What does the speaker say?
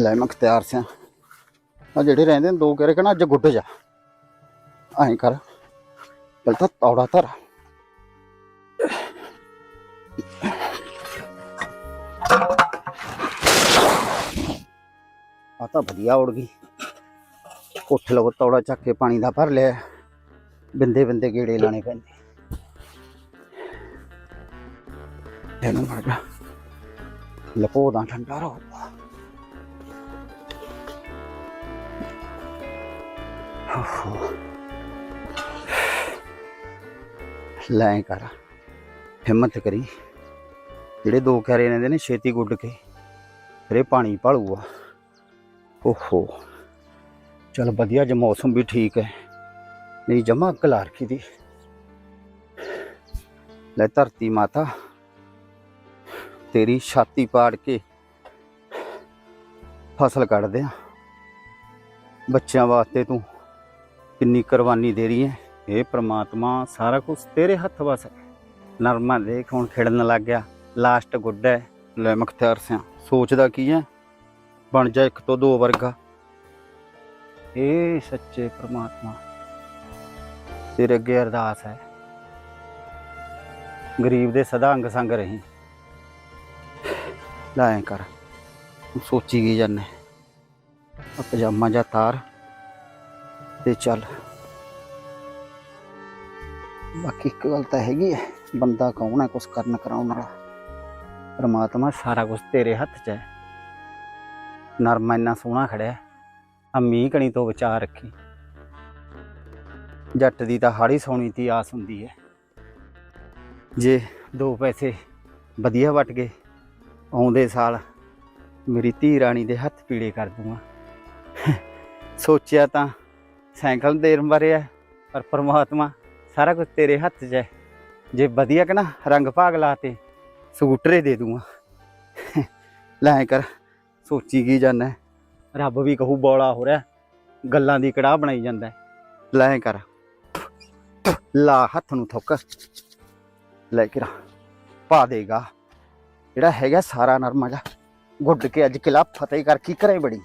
ਲੈ ਤਿਆਰ ਸਿਆ ਆ ਜਿਹੜੇ ਰਹਿੰਦੇ ਨੇ, ਦੋ ਰਹੇ ਕਹਣਾ ਅੱਜ ਗੁੱਡ ਜਾ। ਐਂ ਕਰ। ਪਹਿਲਾਂ ਤਾਂ ਤੌੜਾ ਧਰ। ਆ ਤਾਂ ਵਧੀਆ ਉੜ ਗਈ। ਕੋਠੇ ਲਵੋ ਤੌੜਾ ਚੱਕ ਕੇ ਪਾਣੀ ਦਾ ਭਰ ਲਿਆ। ਬਿੰਦੇ ਬਿੰਦੇ ਗੇੜੇ ਲਾਣੇ ਪੈਂਦੇ। ਇਹਨੂੰ ਮਰ ਜਾ ਲਪੋਦਾ ਠੰਡਾ ਰਹੋ ਲੈ ਕਰ। ਹਿੰਮਤ ਕਰੀ। ਜਿਹੜੇ ਦੋ ਕਰੇ ਰਹਿੰਦੇ ਨੇ, ਛੇਤੀ ਗੁੱਡ ਕੇ। ਫਿਰ ਪਾਣੀ ਭਾਲੂਆ ਓਹੋ। ਚਲ ਵਧੀਆ ਜੇ ਮੌਸਮ ਵੀ ਠੀਕ ਹੈ ਨਹੀਂ ਜਮਾ ਕਲਾਰਕੀ ਦੀ। ਲੈ ਧਰਤੀ ਮਾਤਾ। ਤੇਰੀ ਛਾਤੀ ਪਾੜ ਕੇ ਫਸਲ ਕੱਢਦੇ ਆ। ਬੱਚਿਆਂ ਵਾਸਤੇ ਤੂੰ ਕਿੰਨੀ ਕੁਰਬਾਨੀ ਦੇ ਰਹੀ ਹੈ। ਇਹ ਪ੍ਰਮਾਤਮਾ, ਸਾਰਾ ਕੁਝ ਤੇਰੇ ਹੱਥ ਵਸ ਹੈ। ਨਰਮਾ ਦੇਖ, ਹੁਣ ਖਿੜਨ ਲੱਗ ਗਿਆ। ਲਾਸਟ ਗੁੱਡ ਹੈ। ਲੈ ਮਖਤਿਆਰ ਸਿਆ, ਸੋਚਦਾ ਕੀ ਹੈ? ਬਣ ਜਾ ਇੱਕ ਤੋਂ ਦੋ ਵਰਗਾ। ਇਹ ਸੱਚੇ ਪ੍ਰਮਾਤਮਾ, ਤੇਰੇ ਅੱਗੇ ਅਰਦਾਸ ਹੈ। ਗਰੀਬ ਦੇ ਸਦਾ ਅੰਗ ਸੰਗ ਰਹੀ। ਲੈ ਕਰ ਸੋਚੀ ਗਈ ਜਾਨੇ ਪਜਾਮਾ ਜਾਂ ਤਾਰ। ਤੇ ਚੱਲ। ਬਾਕੀ ਇੱਕ ਗੱਲ ਤਾਂ ਹੈਗੀ ਹੈ ਬੰਦਾ ਕੌਣ ਹੈ ਕੁਛ ਕਰਨ ਕਰਾਉਣ ਵਾਲਾ? ਪਰਮਾਤਮਾ ਸਾਰਾ ਕੁਝ ਤੇਰੇ ਹੱਥ 'ਚ ਹੈ। ਨਰਮਾ ਇੰਨਾ ਸੋਹਣਾ ਖੜਿਆ ਆ ਮੀਂਹ ਕਣੀ ਤੋਂ ਬਚਾ ਰੱਖੀ। ਜੱਟ ਦੀ ਤਾਂ ਹਾੜੀ ਸੋਣੀ ਦੀ ਆਸ ਹੁੰਦੀ ਹੈ। ਜੇ ਦੋ ਪੈਸੇ ਵਧੀਆ ਵਟ ਗਏ, ਆਉਂਦੇ ਸਾਲ ਮੇਰੀ ਧੀ ਰਾਣੀ ਦੇ ਹੱਥ ਪੀੜੇ ਕਰ ਦੂੰਗਾ। ਸੋਚਿਆ ਤਾਂ ਸਾਈਕਲ ਦੇਰ ਮਰਿਆ ਪਰ ਪ੍ਰਮਾਤਮਾ ਸਾਰਾ ਕੁਝ ਤੇਰੇ ਹੱਥ 'ਚ ਹੈ। ਜੇ ਵਧੀਆ ਕਿ ਨਾ, ਰੰਗ ਭਾਗ ਲਾਤੇ ਸਕੂਟਰੇ ਦੇ ਦੂੰਗਾ। ਲੈ ਕਰ, ਸੋਚੀ ਕੀ ਜਾਂਦਾ ਰੱਬ ਵੀ ਕਹੂ ਬੋਲਾ ਹੋ ਰਿਹਾ, ਗੱਲਾਂ ਦੀ ਕੜਾਹ ਬਣਾਈ ਜਾਂਦਾ ਲੈ ਕਰ। ਲਾ ਹੱਥ ਨੂੰ ਥੁੱਕ। ਲੈ ਕੇ ਪਾ ਦੇਗਾ। ਜਿਹੜਾ ਹੈਗਾ ਸਾਰਾ ਨਰਮਾ ਜਾ ਗੁੱਡ ਕੇ ਅੱਜ ਕਿਲਾ ਫਤਿਹ ਕਰ ਕੀ ਕਰੇ ਬੜੀ।